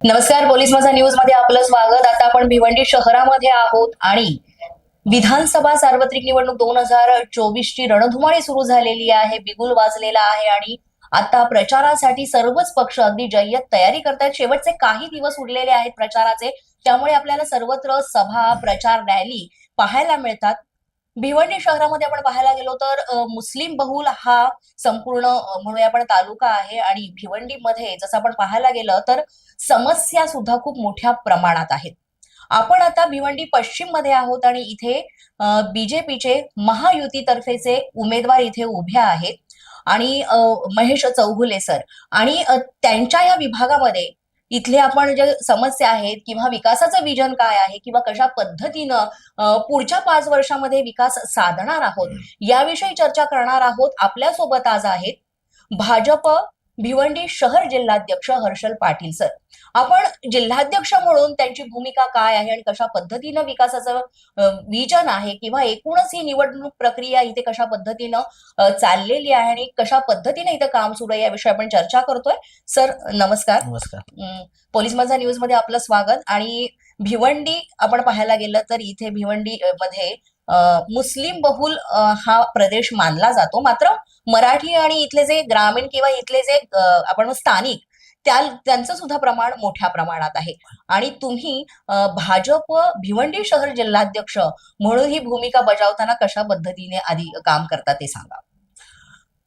नमस्कार पोलीस माझा न्यूजमध्ये आपलं स्वागत. आता आपण भिवंडी शहरामध्ये आहोत आणि विधानसभा सार्वत्रिक निवडणूक दोन हजार चोवीस ची रणधुमाळी सुरू झालेली आहे बिगुल वाजलेला आहे आणि आता प्रचारासाठी सर्वच पक्ष अगदी जय्यत तयारी करतायत. शेवटचे काही दिवस उरलेले आहेत प्रचाराचे त्यामुळे आपल्याला सर्वत्र सभा प्रचार रॅली पाहायला मिळतात. भिवंडी शहरामध्ये आपण पाहायला गेलो तर मुस्लिम बहुल हा संपूर्ण म्हणूया आपण तालुका आहे आणि भिवंडीमध्ये जसं आपण पाहायला गेलं तर समस्या सुद्धा खूप मोठ्या प्रमाणात आहेत. आपण आता भिवंडी पश्चिममध्ये आहोत आणि इथे बीजेपीचे महायुतीतर्फेचे उमेदवार इथे उभे आहेत. आणि महेश चौगुले सर. आणि त्यांच्या या विभागामध्ये इथले आपण जे समस्या आहेत किंवा विकासाचं विजन काय आहे किंवा कशा पद्धतीनं पुढच्या पाच वर्षामध्ये विकास साधणार आहोत याविषयी चर्चा करणार आहोत. आपल्यासोबत आज आहेत भाजप भिवंडी शहर जिल्हाध्यक्ष हर्षल पाटील सर. आपण जिल्हाध्यक्ष म्हणून त्यांची भूमिका काय आहे आणि कशा पद्धतीनं विकासाचं विजन आहे किंवा एकूणच ही निवडणूक प्रक्रिया इथे कशा पद्धतीनं चाललेली आहे आणि कशा पद्धतीने इथं काम सुरू आहे याविषयी आपण चर्चा करतोय. सर नमस्कार. नमस्कार. पोलीस माझा न्यूजमध्ये आपलं स्वागत आणि भिवंडी आपण पाहायला गेलं तर इथे भिवंडी मध्ये मुस्लिम बहुल हा प्रदेश मानला जातो. मात्र मराठी आणि इथले जे ग्रामीण किंवा इथले जे आपण स्थानिक त्या त्यांचं सुद्धा प्रमाण मोठ्या प्रमाणात आहे. आणि तुम्ही भाजप भिवंडी शहर जिल्हाध्यक्ष म्हणून ही भूमिका बजावताना कशा पद्धतीने आधी काम करता ते सांगा.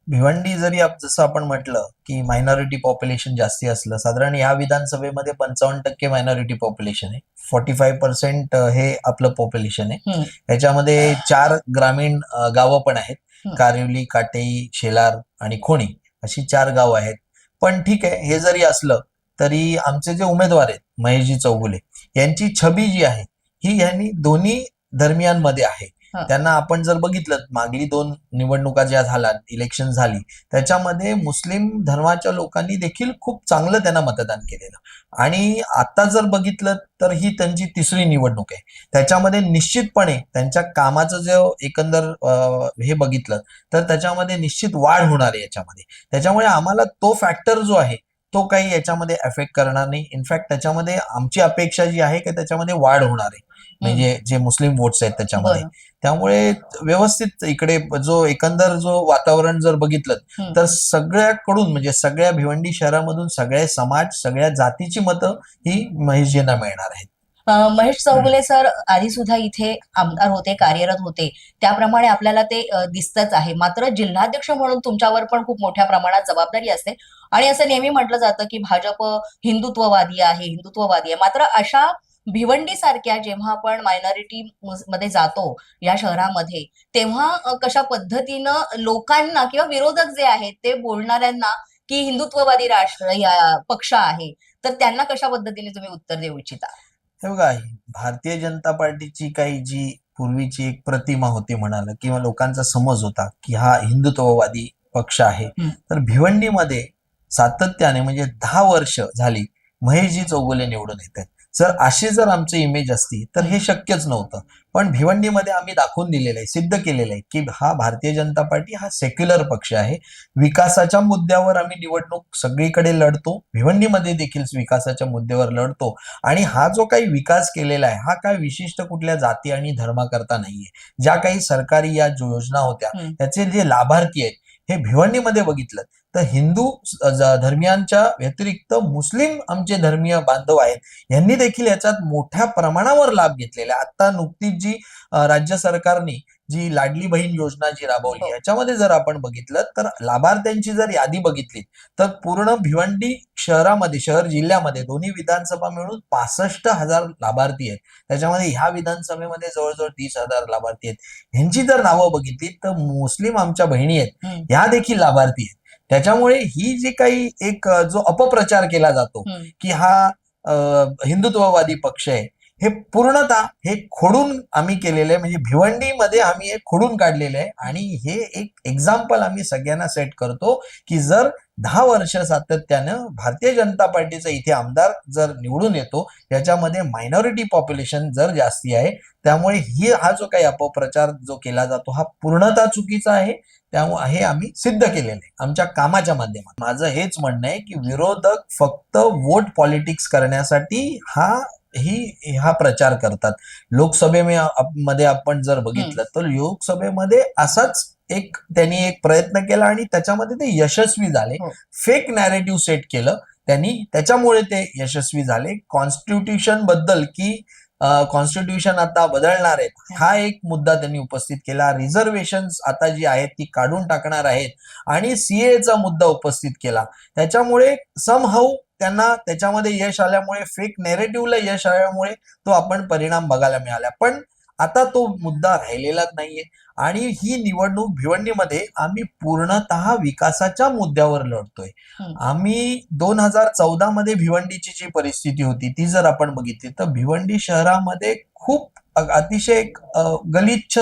भिवंडी जरी आप- जसं आपण म्हटलं की मायनॉरिटी पॉप्युलेशन जास्ती असलं साधारण या विधानसभेमध्ये पंचावन्न टक्के मायनॉरिटी पॉप्युलेशन आहे. फोर्टी फाईव्ह पर्सेंट हे आपलं पॉप्युलेशन आहे. याच्यामध्ये चार ग्रामीण गावं पण आहेत. कारिवली काटेई शेलार आणि खोणी अशी चार गावं आहेत पण ठीक आहे हे जरी असलं तरी आमचे जे उमेदवार आहेत महेशजी चौगुले यांची छबी जी आहे ही यांनी दोन्ही दरम्यानमध्ये आहे. त्यांना आपण जर बघितलं मागली दोन निवडणुका ज्या झाल्या इलेक्शन झाली त्याच्यामध्ये मुस्लिम धर्माच्या लोकांनी देखील खूप चांगलं त्यांना मतदान केलेलं. आणि आता जर बघितलं तर ही त्यांची तिसरी निवडणूक आहे. त्याच्यामध्ये निश्चितपणे त्यांच्या कामाचं जे एकंदर हे बघितलं तर त्याच्यामध्ये निश्चित वाढ होणार आहे याच्यामध्ये. त्याच्यामुळे आम्हाला तो फॅक्टर जो आहे तो काही याच्यामध्ये अफेक्ट करणार नाही. इनफॅक्ट त्याच्यामध्ये आमची अपेक्षा जी आहे की त्याच्यामध्ये वाढ होणार आहे. म्हणजे जे मुस्लिम वोट्स आहेत त्याच्यामध्ये. त्यामुळे व्यवस्थित इकडे जो एकंदर जो वातावरण जर बघितलं. तर सगळ्याकडून म्हणजे सगळ्या भिवंडी शहरामधून सगळे समाज सगळ्या जातीची मतं ही महेशजींना मिळणार आहेत. महेश चौगुले सर आधी सुद्धा इथे आमदार होते कार्यरत होते. त्याप्रमाणे आपल्याला ते दिसतच आहे. मात्र जिल्हाध्यक्ष म्हणून तुमच्यावर पण खूप मोठ्या प्रमाणात जबाबदारी असते. आणि असं नेहमी म्हटलं जातं की भाजप हिंदुत्ववादी आहे हिंदुत्ववादी आहे. मात्र अशा भिवंडी सारख्या जेव्हा आपण मायनॉरिटी मध्ये जातो या शहरामध्ये तेव्हा कशा पद्धतीनं लोकांना किंवा विरोधक जे आहेत ते बोलणाऱ्यांना की हिंदुत्ववादी राष्ट्र या पक्ष आहे तर त्यांना कशा पद्धतीने तुम्ही उत्तर देऊ इच्छिता हे बघा भारतीय जनता पार्टीची काही जी पूर्वीची एक प्रतिमा होती म्हणाला किंवा लोकांचा समज होता की हा हिंदुत्ववादी पक्ष आहे. तर भिवंडीमध्ये सातत्याने म्हणजे दहा वर्ष झाली महेशजी चौगुले निवडून येत आहेत जर अशी जर आमची इमेज असती तर हे शक्यच नव्हतं. पण भिवंडीमध्ये आम्ही दाखवून दिलेलं आहे सिद्ध केलेलं आहे की हा भारतीय जनता पार्टी हा सेक्युलर पक्ष आहे. विकासाच्या मुद्द्यावर आम्ही निवडणूक सगळीकडे लढतो भिवंडीमध्ये देखील विकासाच्या मुद्द्यावर लढतो. आणि हा जो काही विकास केलेला आहे हा काय विशिष्ट कुठल्या जाती आणि धर्माकरता नाहीये. ज्या काही सरकारी या जो योजना होत्या. त्याचे जे लाभार्थी आहेत हे भिवंडीमध्ये बघितलं. तर हिंदू धर्मियांच्या व्यतिरिक्त मुस्लिम आमचे धर्मीय बांधव आहेत. यांनी देखील याच्यात मोठ्या प्रमाणावर लाभ घेतलेला आहे. आता नुकतीच जी राज्य सरकारने जी लाडली बहीण योजना जी राबवली हो. याच्यामध्ये जर आपण बघितलं तर लाभार्थ्यांची जर यादी बघितली तर पूर्ण भिवंडी शहरामध्ये शहर जिल्ह्यामध्ये दोन्ही विधानसभा मिळून पासष्ट हजार लाभार्थी आहेत त्याच्यामध्ये ह्या विधानसभेमध्ये जवळजवळ तीस हजार लाभार्थी आहेत ह्यांची जर नावं बघितली तर मुस्लिम आमच्या बहिणी आहेत. ह्या देखील लाभार्थी आहेत त्याच्यामुळे ही जी काही एक जो अपप्रचार केला जातो. की हा हिंदुत्ववादी पक्ष आहे हे पूर्णतः हे खोडून आम्ही केलेलं आहे म्हणजे भिवंडीमध्ये आम्ही हे खोडून काढलेलं आहे. आणि हे एक एक्झाम्पल आम्ही सगळ्यांना सेट करतो की जर दहा वर्ष सातत्यानं भारतीय जनता पार्टीचा इथे आमदार जर निवडून येतो याच्यामध्ये मायनॉरिटी पॉप्युलेशन जर जास्ती आहे त्यामुळे ही हा जो काही अपप्रचार जो केला जातो हा पूर्णतः चुकीचा आहे. त्यामुळे हे आम्ही सिद्ध केलेलं आहे आमच्या कामाच्या माध्यमात माझं हेच म्हणणं आहे की विरोधक फक्त वोट पॉलिटिक्स करण्यासाठी हा ही हा प्रचार करतात. लोकसभेमध्ये आपण जर बघितलं तर लोकसभेमध्ये असाच एक त्यांनी एक प्रयत्न केला आणि त्याच्यामध्ये ते यशस्वी झाले. हो. फेक नॅरेटिव्ह सेट केलं त्यांनी. त्याच्यामुळे ते यशस्वी झाले. कॉन्स्टिट्यूशनबद्दल की कॉन्स्टिट्यूशन आता बदलणार आहेत हा. एक मुद्दा त्यांनी उपस्थित केला. रिझर्वेशन आता जी आहेत ती काढून टाकणार आहेत. आणि सीएचा मुद्दा उपस्थित केला. त्याच्यामुळे समहाऊ त्यांना त्याच्यामध्ये यश आल्यामुळे फेक नेरेटिव्हला यश आल्यामुळे तो आपण परिणाम बघायला मिळाला पण आता तो मुद्दा राहिलेलाच नाहीये आणि ही निवडणूक भिवंडीमध्ये आम्ही पूर्णतः विकासाच्या मुद्द्यावर लढतोय. आम्ही दोन हजार चौदा मध्ये भिवंडीची जी परिस्थिती होती ती जर आपण बघितली तर भिवंडी शहरामध्ये खूप अतिशय एक गलिच्छ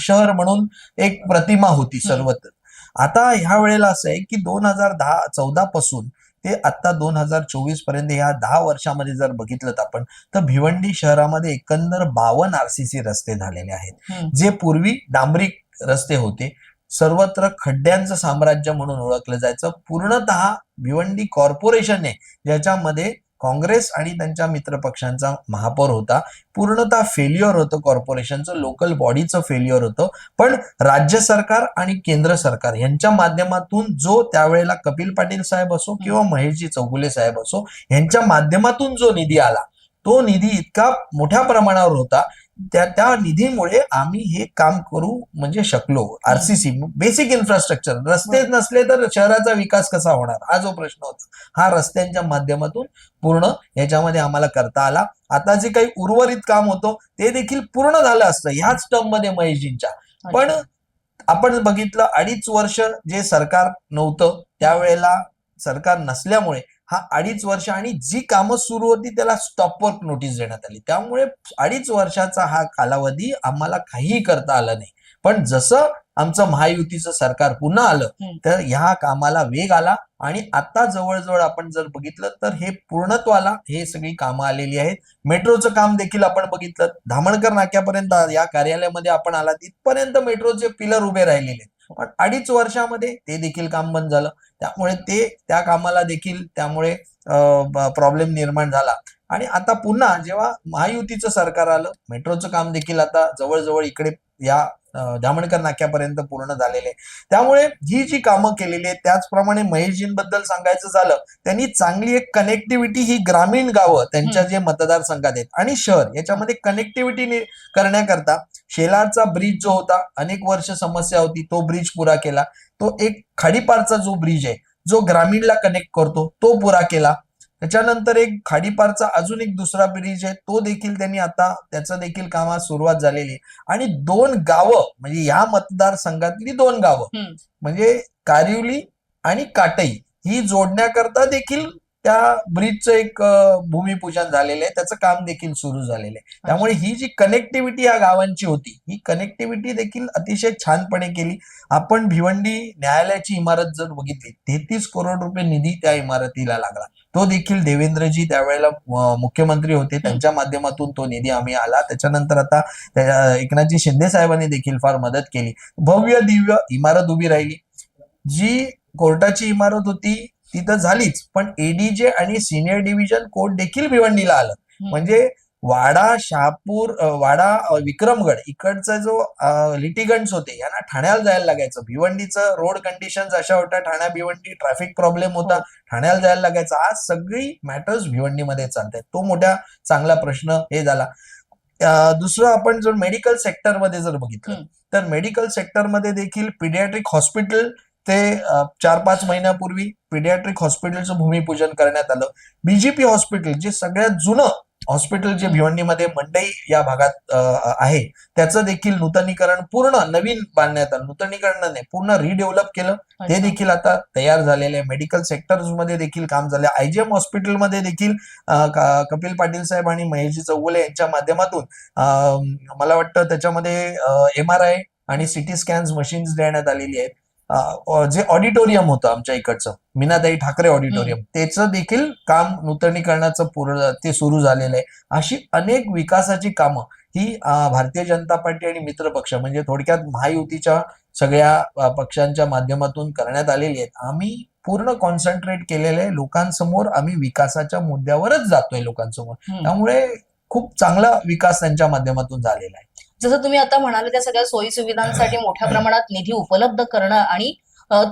शहर म्हणून एक प्रतिमा होती. सर्वत्र आता ह्या वेळेला असं आहे की दोन हजार दहा चौदा पासून ते आता दोन हजार चोवीसपर्यंत या दहा वर्षामध्ये जर बघितलं आपण तर भिवंडी शहरामध्ये एकंदर बावन्न आरसीसी रस्ते झालेले आहेत. जे पूर्वी डांबरिक रस्ते होते सर्वत्र खड्ड्यांचं साम्राज्य म्हणून ओळखलं जायचं पूर्णतः भिवंडी कॉर्पोरेशनने ज्याच्यामध्ये काँग्रेस आणि त्यांच्या मित्रपक्षांचा महापौर होता. पूर्णतः फेल्युअर होतं कॉर्पोरेशनचं लोकल बॉडीचं फेल्युअर होतं. पण राज्य सरकार आणि केंद्र सरकार यांच्या माध्यमातून जो त्यावेळेला कपिल पाटील साहेब असो किंवा महेशजी चौगुले साहेब असो यांच्या माध्यमातून जो निधी आला तो निधी इतका मोठ्या प्रमाणावर होता त्या त्या निधीमुळे आम्ही हे काम करू म्हणजे शकलो. आरसीसी बेसिक इन्फ्रास्ट्रक्चर रस्तेच नसले तर शहराचा विकास कसा होणार? हा जो प्रश्न होता. हा रस्त्यांच्या माध्यमातून पूर्ण याच्यामध्ये आम्हाला करता आला. आता जे काही उर्वरित काम होतं ते देखील पूर्ण झालं असतं. ह्याच टर्ममध्ये महेशजींच्या. पण आपण बघितलं अडीच वर्ष जे सरकार नव्हतं त्यावेळेला सरकार नसल्यामुळे हा अडीच वर्ष आणि जी कामं सुरू होती त्याला स्टॉपवर्क नोटीस देण्यात आली. त्यामुळे अडीच वर्षाचा हा कालावधी आम्हाला काहीही करता आलं नाही. पण जसं आमचं महायुतीचं सरकार पुन्हा आलं. तर ह्या कामाला वेग आला आणि आता जवळजवळ आपण जर बघितलं तर हे पूर्णत्वाला हे सगळी कामं आलेली आहेत. मेट्रोचं काम देखील आपण बघितलं. धामणकर नाक्यापर्यंत या कार्यालयामध्ये आपण आला तिथपर्यंत मेट्रोचे पिलर उभे राहिलेले आहेत. पण अडीच वर्षामध्ये ते देखील काम बंद झालं. त्यामुळे ते त्या कामाला देखील त्यामुळे प्रॉब्लेम निर्माण झाला. आणि आता पुन्हा जेव्हा महायुतीचं सरकार आलं मेट्रोचं काम देखील आता जवळजवळ इकडे या धामणकर नाक्यापर्यंत पूर्ण झालेले. त्यामुळे ही जी कामं केलेली आहेत त्याचप्रमाणे महेशजींबद्दल सांगायचं झालं त्यांनी चांगली एक कनेक्टिव्हिटी ही ग्रामीण गावं त्यांच्या जे मतदारसंघात आहेत आणि शहर याच्यामध्ये कनेक्टिव्हिटी करण्याकरता शेलारचा ब्रिज जो होता अनेक वर्ष समस्या होती तो ब्रिज पुरा केला. तो एक खाडीपारचा जो ब्रिज आहे जो ग्रामीणला कनेक्ट करतो तो पुरा केला त्याच्यानंतर एक खाडीपारचा अजून एक दुसरा ब्रिज आहे तो देखील त्यांनी आता त्याचं देखील कामात सुरुवात झालेली आहे आणि दोन गावं म्हणजे या मतदारसंघातली दोन गावं. म्हणजे कारिवली आणि काटई ही जोडण्याकरता देखील त्या ब्रिजचं एक भूमिपूजन झालेलं आहे त्याचं काम देखील सुरू झालेलं आहे त्यामुळे ही जी कनेक्टिव्हिटी या गावांची होती ही कनेक्टिव्हिटी देखील अतिशय छानपणे केली. आपण भिवंडी न्यायालयाची इमारत जर बघितली तेहतीस करोड रुपये निधी त्या इमारतीला लागला. तो देखील देवेंद्रजी त्यावेळेला मुख्यमंत्री होते. त्यांच्या माध्यमातून तो निधी आम्ही आला. त्याच्यानंतर आता एकनाथजी शिंदे साहेबांनी देखील फार मदत केली. भव्य दिव्य इमारत उभी राहिली. जी कोर्टाची इमारत होती ती तर झालीच. पण एडीजे आणि सिनियर डिव्हिजन कोर्ट देखील भिवंडीला आलं. म्हणजे वाडा शहापूर वाडा विक्रमगड इकडचा जो लिटिगंट्स होते यांना ठाण्याला जायला लागायचं. भिवंडीचं रोड कंडिशन्स अशा होत्या. ठाण्या भिवंडी ट्रॅफिक प्रॉब्लेम होता. हो. ठाण्याला जायला लागायचं. आज सगळी मॅटर्स भिवंडीमध्ये चालतात तो मोठा चांगला प्रश्न हे झाला. दुसरं आपण जर मेडिकल सेक्टरमध्ये जर बघितलं. तर मेडिकल सेक्टरमध्ये देखील पिडियाट्रिक हॉस्पिटल ते चार पाच महिन्यापूर्वी पिडियाट्रिक हॉस्पिटलचं भूमिपूजन करण्यात आलं. बीजीपी हॉस्पिटल जे सगळ्यात जुनं हॉस्पिटल जे भिवंडीमध्ये मंडई या भागात आहे त्याचं देखील नूतनीकरण पूर्ण नवीन बांधण्यात आलं. नूतनीकरण नाही पूर्ण रिडेव्हलप केलं. ते. देखील आता तयार झालेले मेडिकल सेक्टर्समध्ये देखील काम झाले आयजीएम हॉस्पिटलमध्ये देखील कपिल पाटील साहेब आणि महेशजी चौगुले यांच्या माध्यमातून मला वाटतं त्याच्यामध्ये एम आर आय आणि सिटी स्कॅन्स मशीन्स देण्यात आलेली आहेत. जे ऑडिटोरियम होतं आमच्या इकडचं मीनाताई ठाकरे ऑडिटोरियम त्याचं देखील काम नूतनीकरणाचं पूर्ण ते सुरू झालेलं आहे. अशी अनेक विकासाची कामं ही भारतीय जनता पार्टी आणि मित्र पक्ष म्हणजे थोडक्यात महायुतीच्या सगळ्या पक्षांच्या माध्यमातून करण्यात आलेली आहेत. आम्ही पूर्ण कॉन्सन्ट्रेट केलेले आहे लोकांसमोर आम्ही विकासाच्या मुद्द्यावरच जातोय लोकांसमोर. त्यामुळे खूप चांगला विकास त्यांच्या माध्यमातून झालेला आहे. जसं तुम्ही आता म्हणाले त्या सगळ्या सोयी सुविधांसाठी मोठ्या प्रमाणात निधी उपलब्ध करणं आणि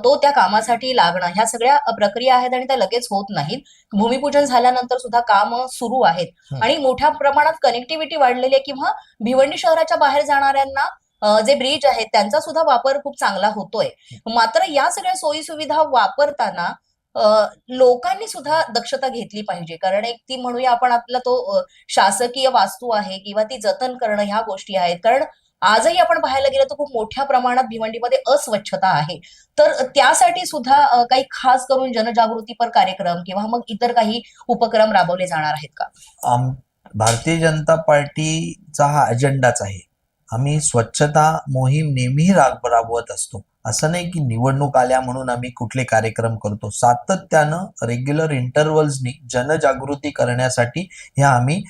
तो त्या कामासाठी लागणं ह्या सगळ्या प्रक्रिया आहेत आणि त्या लगेच होत नाहीत. भूमिपूजन झाल्यानंतर सुद्धा काम सुरू आहेत. आणि मोठ्या प्रमाणात कनेक्टिव्हिटी वाढलेली आहे किंवा भिवंडी शहराच्या बाहेर जाणाऱ्यांना जे ब्रिज आहेत त्यांचा सुद्धा वापर खूप चांगला होतोय. मात्र या सगळ्या सोयी सुविधा वापरताना लोकांनी सुद्धा दक्षता घेतली पाहिजे. कारण एक ती म्हणूया आपण आपला तो शासकीय वास्तू आहे किंवा ती जतन करणं ह्या गोष्टी आहेत. कारण आजही आपण पाहायला गेलं तर खूप मोठ्या प्रमाणात भिवंडीमध्ये अस्वच्छता आहे. तर त्यासाठी सुद्धा काही खास करून जनजागृतीपर कार्यक्रम किंवा मग इतर काही उपक्रम राबवले जाणार आहेत का? भारतीय जनता पार्टीचा हा अजेंडाच आहे. आम्ही स्वच्छता मोहीम नेहमी राब राबवत असतो. असं नाही की निवडणूक आल्या म्हणून आम्ही कुठले कार्यक्रम करतो सातत्यानं रेग्युलर इंटरव्हल्सनी जनजागृती करण्यासाठी ह्या आम्ही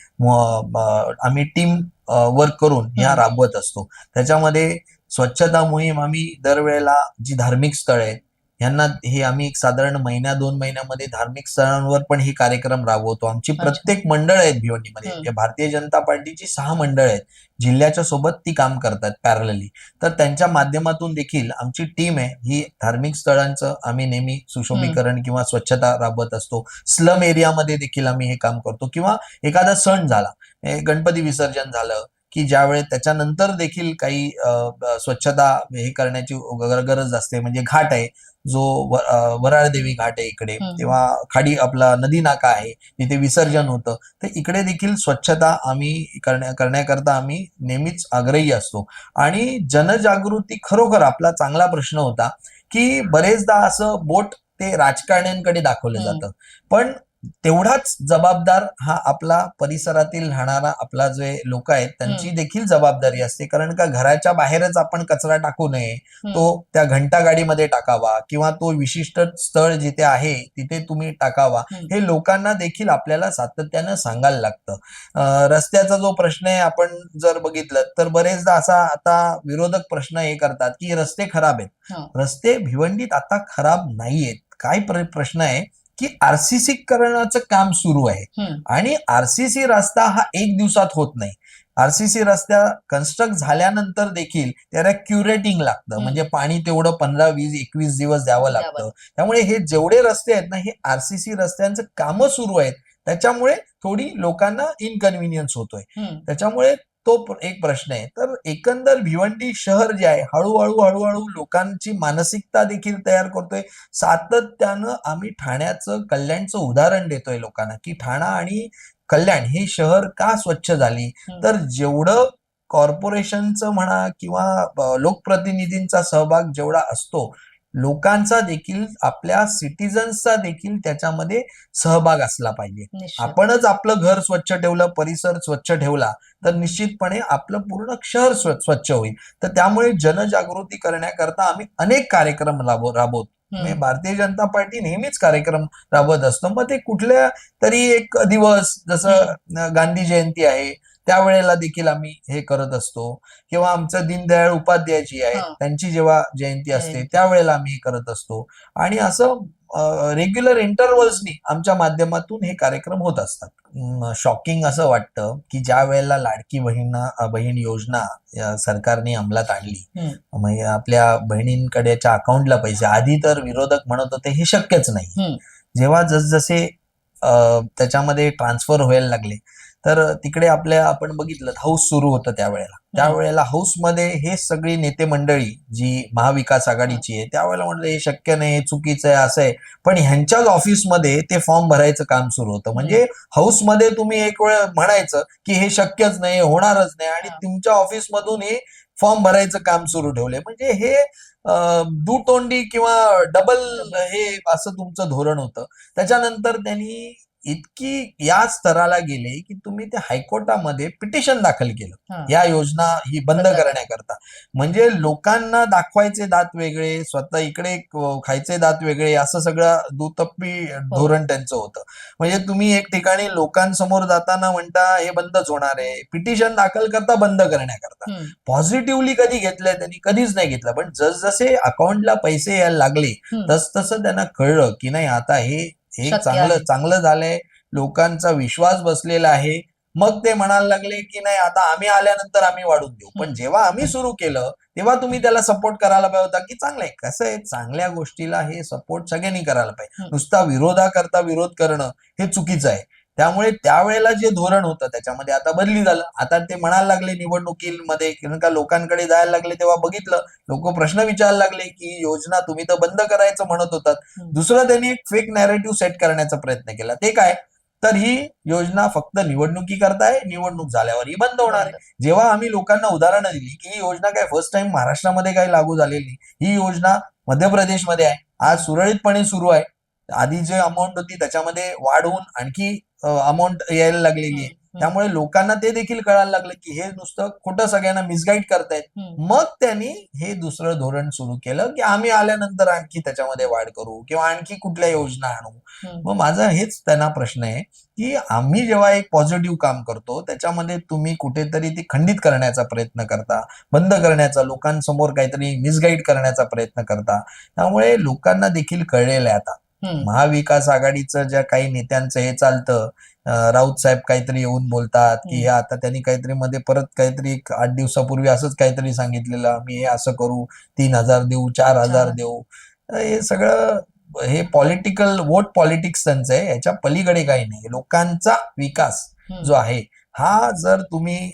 आम्ही टीम वर्क करून ह्या. राबवत असतो त्याच्यामध्ये स्वच्छता मोहीम आम्ही दरवेळेला जी धार्मिक स्थळ आहेत ह्यांना हे आम्ही एक साधारण महिन्या दोन महिन्यामध्ये धार्मिक स्थळांवर पण हे कार्यक्रम राबवतो. आमची. प्रत्येक मंडळ आहेत भिवंडीमध्ये. हम्म. जे भारतीय जनता पार्टीची सहा मंडळ आहेत. जिल्ह्याच्या सोबत ती काम करतात पॅरलली तर त्यांच्या माध्यमातून देखील आमची टीम आहे. ही धार्मिक स्थळांचं आम्ही नेहमी सुशोभीकरण किंवा स्वच्छता राबवत असतो. स्लम एरियामध्ये देखील आम्ही हे काम करतो. किंवा एखादा सण झाला. गणपती विसर्जन झालं की ज्यावेळेस त्याच्यानंतर देखील काही स्वच्छता हे करण्याची गर- गरज असते. म्हणजे घाट आहे. जो व- अ, वराळदेवी घाट आहे इकडे. तेव्हा खाडी आपला नदी नाका आहे तिथे विसर्जन होतं तर इकडे देखील स्वच्छता आम्ही करण्या करण्याकरता आम्ही नेहमीच आग्रही असतो आणि जनजागृती खरोखर आपला चांगला प्रश्न होता की बरेचदा असं बोट ते राजकारण्यांकडे दाखवलं. जातं पण तेवढाच जबाबदार हा आपला परिसरातील राहणारा आपला जे लोक आहेत त्यांची देखील जबाबदारी असते. कारण का घराच्या बाहेरच आपण कचरा टाकू नये तो त्या घंटा गाडीमध्ये टाकावा किंवा तो विशिष्ट स्थळ जिथे आहे तिथे तुम्ही टाकावा. हे लोकांना देखील आपल्याला सातत्यानं सांगायला लागतं. रस्त्याचा जो प्रश्न आहे आपण जर बघितलं तर बरेचदा असा आता विरोधक प्रश्न हे करतात की रस्ते खराब आहेत. रस्ते भिवंडीत आता खराब नाहीयेत. काय प्र- प्रश्न आहे की आरसीसी करण्याचं काम सुरू आहे. आणि आरसीसी रस्ता हा एक दिवसात होत नाही आरसीसी रस्त्या कन्स्ट्रक्ट झाल्यानंतर देखील त्याला क्युरेटिंग लागतं. म्हणजे पाणी तेवढं पंधरा वीस एकवीस दिवस द्यावं. लागतं त्यामुळे हे जेवढे रस्ते आहेत ना हे आरसीसी रस्त्यांचं कामं सुरू आहेत त्याच्यामुळे थोडी लोकांना इनकन्व्हिनियन्स होतोय. त्याच्यामुळे तो एक प्रश्न आहे. तर एकंदर भिवंडी शहर जे आहे हळूहळू हळूहळू लोकांची मानसिकता देखील तयार करतोय. सातत्यानं आम्ही ठाण्याचं कल्याणचं उदाहरण देतोय लोकांना की ठाणा आणि कल्याण ही शहर का स्वच्छ झाली. तर जेवढं कॉर्पोरेशनचं म्हणा किंवा लोकप्रतिनिधींचा सहभाग जेवढा असतो लोकांचा देखील आपल्या सिटीजन्सचा देखील त्याच्यामध्ये सहभाग असला पाहिजे. आपणच आपलं घर स्वच्छ ठेवलं परिसर स्वच्छ ठेवला तर निश्चितपणे आपलं पूर्ण शहर स्व- स्वच्छ होईल. तर त्यामुळे जनजागृती करण्याकरता आम्ही अनेक कार्यक्रम राबव राबवतो. म्हणजे. भारतीय जनता पार्टी नेहमीच कार्यक्रम राबवत असतो. मग ते कुठल्या तरी एक दिवस जसं गांधी जयंती आहे त्यावेळेला देखील आम्ही हे करत असतो किंवा आमचं दीनदयाळ उपाध्यायजी आहे हा. त्यांची जेव्हा जयंती असते. त्यावेळेला आम्ही हे करत असतो आणि असं रेग्युलर इंटरव्हल्सनी आमच्या माध्यमातून हे कार्यक्रम होत असतात शॉकिंग असं वाटतं की ज्या वेळेला लाडकी बहीण बहीण योजना या सरकारने अंमलात आणली. म्हणजे आपल्या बहिणींकडेच्या अकाउंटला पैसे आधी तर विरोधक म्हणत होते हे शक्यच नाही. जेव्हा जसजसे त्याच्यामध्ये ट्रान्सफर व्हायला लागले तर तिकडे आपल्या आपण बघितलं हाऊस सुरू होतं त्यावेळेला. त्यावेळेला हाऊसमध्ये हे सगळी नेते मंडळी जी महाविकास आघाडीची आहे त्यावेळेला म्हटलं हे शक्य नाही हे चुकीचं आहे असं आहे. पण ह्यांच्याच ऑफिसमध्ये ते फॉर्म भरायचं काम सुरू होतं. म्हणजे हाऊसमध्ये तुम्ही एक वेळ म्हणायचं की हे शक्यच नाही होणारच नाही आणि. तुमच्या ऑफिसमधून हे फॉर्म भरायचं काम सुरू ठेवलंय. म्हणजे हे दुतोंडी किंवा डबल हे असं तुमचं धोरण होतं. त्याच्यानंतर त्यांनी इतकी या स्तराला गेले की तुम्ही ते हायकोर्टामध्ये पिटिशन दाखल केलं. हा. या योजना ही बंद करण्याकरता. म्हणजे लोकांना दाखवायचे दात वेगळे स्वतः इकडे खायचे दात वेगळे असं सगळं दुतप्पी धोरण त्यांचं होतं. म्हणजे तुम्ही एक ठिकाणी लोकांसमोर जाताना म्हणता हे बंदच होणार आहे. पिटिशन दाखल करता बंद करण्याकरता. पॉझिटिव्हली कधी घेतलंय त्यांनी कधीच नाही घेतलं. पण जसजसे अकाउंटला पैसे यायला लागले. तस तसं त्यांना कळलं की नाही आता हे हे चांगलं. चांगलं झालंय. लोकांचा विश्वास बसलेला आहे. मग ते म्हणायला लागले की नाही आता आम्ही आल्यानंतर आम्ही वाढून देऊ. पण. जेव्हा आम्ही सुरू केलं तेव्हा तुम्ही त्याला सपोर्ट करायला पाहिजे होता की चांगलं आहे. कसं आहे? चांगल्या गोष्टीला हे सपोर्ट सगळ्यांनी करायला पाहिजे. नुसता विरोधाकरता विरोध करणं हे चुकीचं आहे. त्यामुळे त्यावेळेला जे धोरण होतं त्याच्यामध्ये आता बदली झालं. आता ते म्हणायला लागले निवडणुकीमध्ये कारण का लोकांकडे जायला लागले तेव्हा बघितलं. लोक प्रश्न विचारायला लागले की योजना तुम्ही तर बंद करायचं म्हणत होतात. दुसरं त्यांनी एक फेक नॅरेटिव्ह सेट करण्याचा प्रयत्न केला. ते काय? तर ही योजना फक्त निवडणुकी करताय निवडणूक झाल्यावर ही बंद होणार आहे. जेव्हा आम्ही लोकांना उदाहरणं दिली की ही योजना काय फर्स्ट टाइम महाराष्ट्रामध्ये काही लागू झालेली ही योजना मध्य प्रदेशमध्ये आहे. आज सुरळीतपणे सुरू आहे. आधी जे अमाऊंट होती त्याच्यामध्ये वाढ होऊन आणखी अमाऊंट यायला लागलेली आहे. त्यामुळे लोकांना ते देखील कळायला लागलं की हे नुसतं खोटं सगळ्यांना मिसगाईड करतायत. मग त्यांनी हे दुसरं धोरण सुरू केलं की आम्ही आल्यानंतर आणखी त्याच्यामध्ये वाढ करू किंवा आणखी कुठल्या योजना आणू. मग माझा हेच त्यांना प्रश्न आहे की आम्ही जेव्हा एक पॉझिटिव्ह काम करतो त्याच्यामध्ये तुम्ही कुठेतरी ती खंडित करण्याचा प्रयत्न करता बंद करण्याचा लोकांसमोर काहीतरी मिसगाईड करण्याचा प्रयत्न करता त्यामुळे लोकांना देखील कळलेलं आहे आता. महाविकास आघाडीचं ज्या काही नेत्यांचं हे चालतं राऊत साहेब काहीतरी येऊन बोलतात की हे आता त्यांनी काहीतरी मध्ये परत काहीतरी आठ दिवसापूर्वी असंच काहीतरी सांगितलेलं आम्ही हे असं करू तीन हजार देऊ चार हजार. देऊ हे सगळं हे पॉलिटिकल वोट पॉलिटिक्स त्यांचं आहे याच्या पलीकडे काही नाही लोकांचा विकास. जो आहे हा जर तुम्ही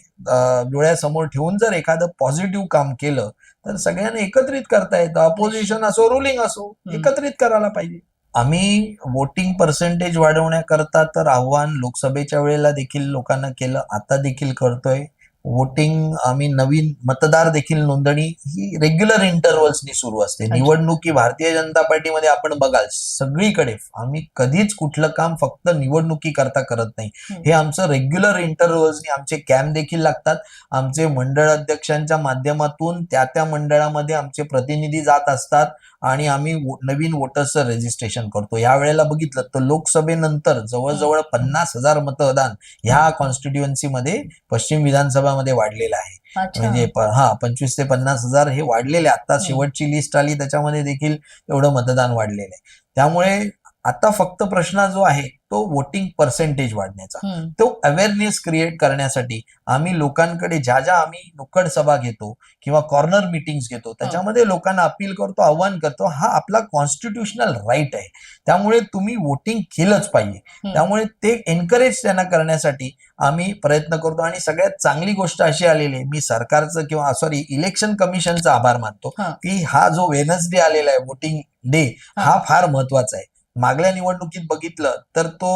डोळ्यासमोर ठेवून जर एखादं पॉझिटिव्ह काम केलं तर सगळ्यांना एकत्रित करता येतं अपोजिशन असो रुलिंग असो. एकत्रित करायला पाहिजे आम्ही वोटिंग पर्सेंटेज वाढवण्याकरता तर आव्हान लोकसभेच्या वेळेला देखील लोकांना केलं आता देखील करतोय. वोटिंग आम्ही नवीन मतदार देखील नोंदणी ही रेग्युलर इंटरव्हल्सनी सुरू असते. निवडणुकी भारतीय जनता पार्टीमध्ये आपण बघाल सगळीकडे आम्ही कधीच कुठलं काम फक्त निवडणुकी करता करत नाही. हे आमचं रेग्युलर इंटरव्हल्सनी आमचे कॅम्प देखील लागतात. आमचे मंडळ अध्यक्षांच्या माध्यमातून त्या त्या मंडळामध्ये आमचे प्रतिनिधी जात असतात आणि आम्ही नवीन वोटर्सचं रजिस्ट्रेशन करतो. या वेळेला बघितलं तर लोकसभेनंतर जवळजवळ पन्नास हजार मतदान ह्या कॉन्स्टिट्युएन्सीमध्ये पश्चिम विधानसभामध्ये वाढलेलं आहे म्हणजे हा पंचवीस ते पन्नास हजार हे वाढलेले. आता हम्म. शेवटची लिस्ट आली त्याच्यामध्ये देखील एवढं मतदान वाढलेलं आहे त्यामुळे आता फक्त प्रश्न जो आहे तो वोटिंग पर्सेंटेज वाढण्याचा. तो अवेअरनेस क्रिएट करण्यासाठी आम्ही लोकांकडे ज्या ज्या आम्ही नुक्कड सभा घेतो किंवा कॉर्नर मिटिंग्स घेतो त्याच्यामध्ये लोकांना अपील करतो आव्हान करतो हा आपला कॉन्स्टिट्युशनल राईट आहे त्यामुळे तुम्ही वोटिंग केलंच पाहिजे. त्यामुळे ते एनकरेज त्यांना करण्यासाठी आम्ही प्रयत्न करतो आणि सगळ्यात चांगली गोष्ट अशी आलेली आहे मी सरकारचं किंवा सॉरी इलेक्शन कमिशनचा आभार मानतो. की हा जो वेनसडे आलेला आहे वोटिंग डे. हा फार महत्त्वाचा आहे मागल्या निवडणुकीत बघितलं तर तो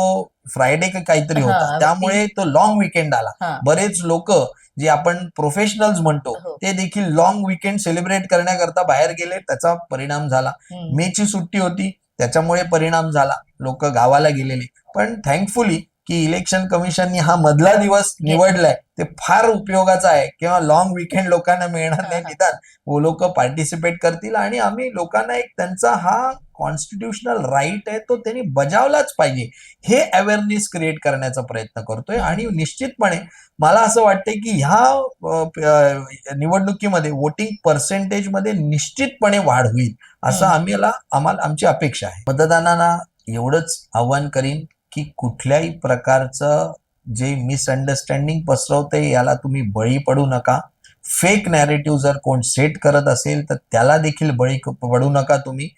फ्रायडे का काहीतरी होता. त्यामुळे तो लॉंग विकेंड आला. बरेच लोक जे आपण प्रोफेशनल्स म्हणतो हो. ते देखील लॉंग विकेंड सेलिब्रेट करण्याकरता बाहेर गेले त्याचा परिणाम झाला. मेची सुट्टी होती त्याच्यामुळे परिणाम झाला लोक गावाला गेलेले पण थँकफुली की इलेक्शन कमिशननी हा मधला दिवस निवडलाय ते फार उपयोगाचा आहे. किंवा लॉंग विकेंड लोकांना मिळणार नाही. निदान. वो लोक पार्टिसिपेट करतील आणि आम्ही लोकांना एक त्यांचा हा कॉन्स्टिट्युशनल राईट आहे तो त्यांनी बजावलाच पाहिजे. हे अवेअरनेस क्रिएट करण्याचा प्रयत्न करतोय. आणि निश्चितपणे मला असं वाटतंय की ह्या निवडणुकीमध्ये वोटिंग पर्सेंटेजमध्ये निश्चितपणे वाढ होईल. असं. आम्हाला आम्हाला आमची अपेक्षा आहे. मतदानांना एवढंच आव्हान करीन की कुठल्याही प्रकारचं जे मिसअंडरस्टँडिंग पसरवते याला तुम्ही बळी पडू नका. फेक नॅरेटिव्ह जर कोण सेट करत असेल तर त्याला देखील बळी पडू नका तुम्ही.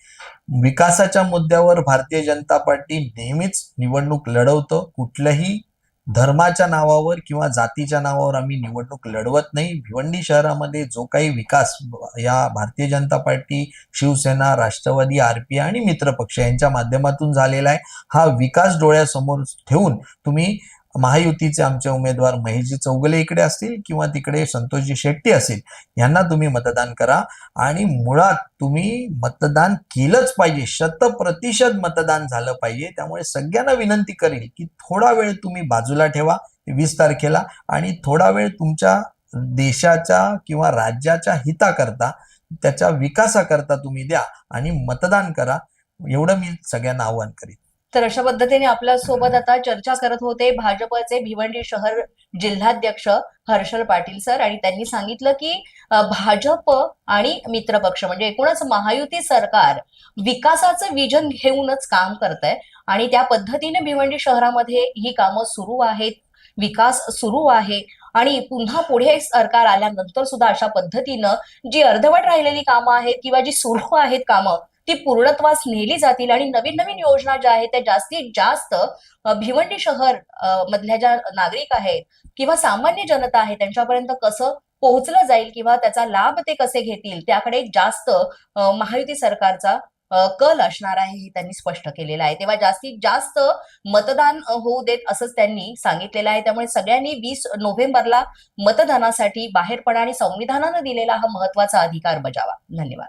विकासाच्या मुद्द्यावर भारतीय जनता पार्टी नेहमीच निवडणूक लढवतं. कुठलंही धर्माच्या नावावर किंवा जातीच्या नावावर आम्ही निवडणूक लढवत नाही. भिवंडी शहरामध्ये जो काही विकास या भारतीय जनता पार्टी शिवसेना राष्ट्रवादी आरपीआय आणि मित्रपक्ष यांच्या माध्यमातून झालेला आहे हा विकास डोळ्यासमोर ठेवून तुम्ही महायुतीचे आमचे उमेदवार महेशजी चौगले इकडे असतील किंवा तिकडे संतोषजी शेट्टी असतील यांना तुम्ही मतदान करा. आणि मुळात तुम्ही मतदान केलंच पाहिजे. शतप्रतिशत मतदान झालं पाहिजे. त्यामुळे सगळ्यांना विनंती करेल की थोडा वेळ तुम्ही बाजूला ठेवा वीस तारखेला. आणि थोडा वेळ तुमच्या देशाच्या किंवा राज्याच्या हिताकरता त्याच्या विकासाकरता तुम्ही द्या आणि मतदान करा. एवढं मी सगळ्यांना आवाहन करीन. तर अशा पद्धतीने आपल्यासोबत आता चर्चा करत होते भाजपचे भिवंडी शहर जिल्हाध्यक्ष हर्षल पाटील सर आणि त्यांनी सांगितलं की भाजप आणि मित्रपक्ष म्हणजे एकूणच महायुती सरकार विकासाचं विजन घेऊनच काम करत आहे आणि त्या पद्धतीने भिवंडी शहरामध्ये ही कामं सुरू आहेत विकास सुरू आहे आणि पुन्हा पुढे सरकार आल्यानंतर सुद्धा अशा पद्धतीनं जी अर्धवट राहिलेली कामं आहेत किंवा जी सुरू आहेत कामं ती पूर्णत्वास नेली जातील आणि नवीन नवीन योजना ज्या आहेत त्या जास्तीत जास्त भिवंडी शहर मधल्या ज्या नागरिक आहेत किंवा सामान्य जनता आहे त्यांच्यापर्यंत कसं पोहोचलं जाईल किंवा त्याचा लाभ ते कसे घेतील त्याकडे जास्त महायुती सरकारचा कल असणार आहे हे त्यांनी स्पष्ट केलेलं आहे. तेव्हा जास्तीत जास्त मतदान होऊ देत असंच त्यांनी सांगितलेलं आहे. त्यामुळे सगळ्यांनी वीस नोव्हेंबरला मतदानासाठी बाहेर पडा आणि संविधानानं दिलेला हा महत्त्वाचा अधिकार बजावा. धन्यवाद.